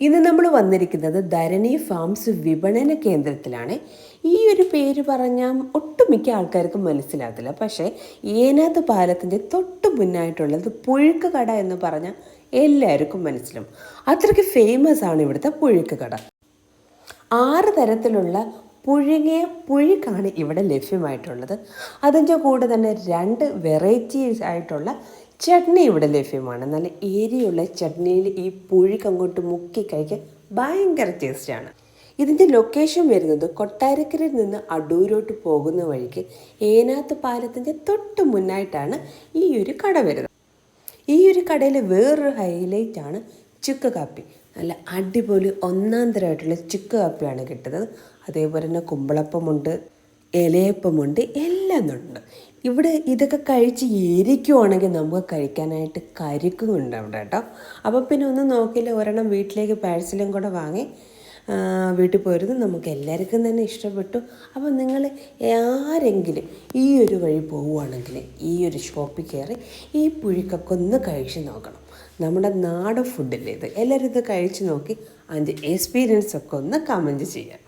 ഇന്ന് നമ്മൾ വന്നിരിക്കുന്നത് ധരണി ഫാംസ് വിപണന കേന്ദ്രത്തിലാണ്. ഈ ഒരു പേര് പറഞ്ഞാൽ ഒട്ടുമിക്ക ആൾക്കാർക്കും മനസ്സിലാകത്തില്ല. പക്ഷേ ഏനാത്ത് പാലത്തിന്റെ തൊട്ട് മുന്നായിട്ടുള്ളത് പുഴുക്ക് കട എന്ന് പറഞ്ഞാൽ എല്ലാവർക്കും മനസ്സിലാവും. അത്രയ്ക്ക് ഫേമസ് ആണ് ഇവിടുത്തെ പുഴുക്ക് കട ആറ് തരത്തിലുള്ള പുഴുങ്ങിയ പുഴുക്കാണ് ഇവിടെ ലഭ്യമായിട്ടുള്ളത്. അതിന്റെ കൂടെ തന്നെ രണ്ട് വെറൈറ്റീസ് ആയിട്ടുള്ള ചട്നി ഇവിടെ ലഭ്യമാണ്. നല്ല ഏരിയുള്ള ചട്നിയിൽ ഈ പുഴുക്ക് അങ്ങോട്ട് മുക്കി കഴിക്കാൻ ഭയങ്കര ടേസ്റ്റാണ് ഇതിന്റെ ലൊക്കേഷൻ വരുന്നത് കൊട്ടാരക്കരയിൽ നിന്ന് അടൂരോട്ട് പോകുന്ന വഴിക്ക് ഏനാത്ത് പാലത്തിന്റെ തൊട്ട് മുന്നായിട്ടാണ് ഈ ഒരു കട വരുന്നത്. ഈ ഒരു കടയിലെ വേറൊരു ഹൈലൈറ്റ് ആണ് ചുക്ക് കാപ്പി. നല്ല അടിപൊളി ഒന്നാം തരമായിട്ടുള്ള ചുക്ക് കാപ്പിയാണ് കിട്ടുന്നത്. അതേപോലെ തന്നെ കുമ്പളപ്പമുണ്ട് ഇലയപ്പമുണ്ട് എല്ലാം ഉണ്ട് ഇവിടെ ഇതൊക്കെ കഴിച്ച് ഏരിക്കുവാണെങ്കിൽ നമുക്ക് കഴിക്കാനായിട്ട് കരിക്കുന്നുണ്ട് അവിടെ കേട്ടോ. അപ്പോൾ പിന്നെ ഒന്ന് നോക്കില്ല ഒരെണ്ണം വീട്ടിലേക്ക് പാഴ്സലും കൂടെ വാങ്ങി വീട്ടിൽ പോയിരുന്നു. നമുക്ക് എല്ലാവർക്കും തന്നെ ഇഷ്ടപ്പെട്ടു. അപ്പോൾ നിങ്ങൾ ആരെങ്കിലും ഈ ഒരു വഴി പോവുകയാണെങ്കിൽ ഈ ഒരു ഷോപ്പിൽ കയറി ഈ പുഴിക്കൊക്കെ ഒന്ന് കഴിച്ച് നോക്കണം. നമ്മുടെ നാടൻ ഫുഡല്ലേ ഇത്? എല്ലാവരും ഇത് കഴിച്ച് നോക്കി അതിന്റെ എക്സ്പീരിയൻസ് ഒക്കെ ഒന്ന് കമന്റ് ചെയ്യാം.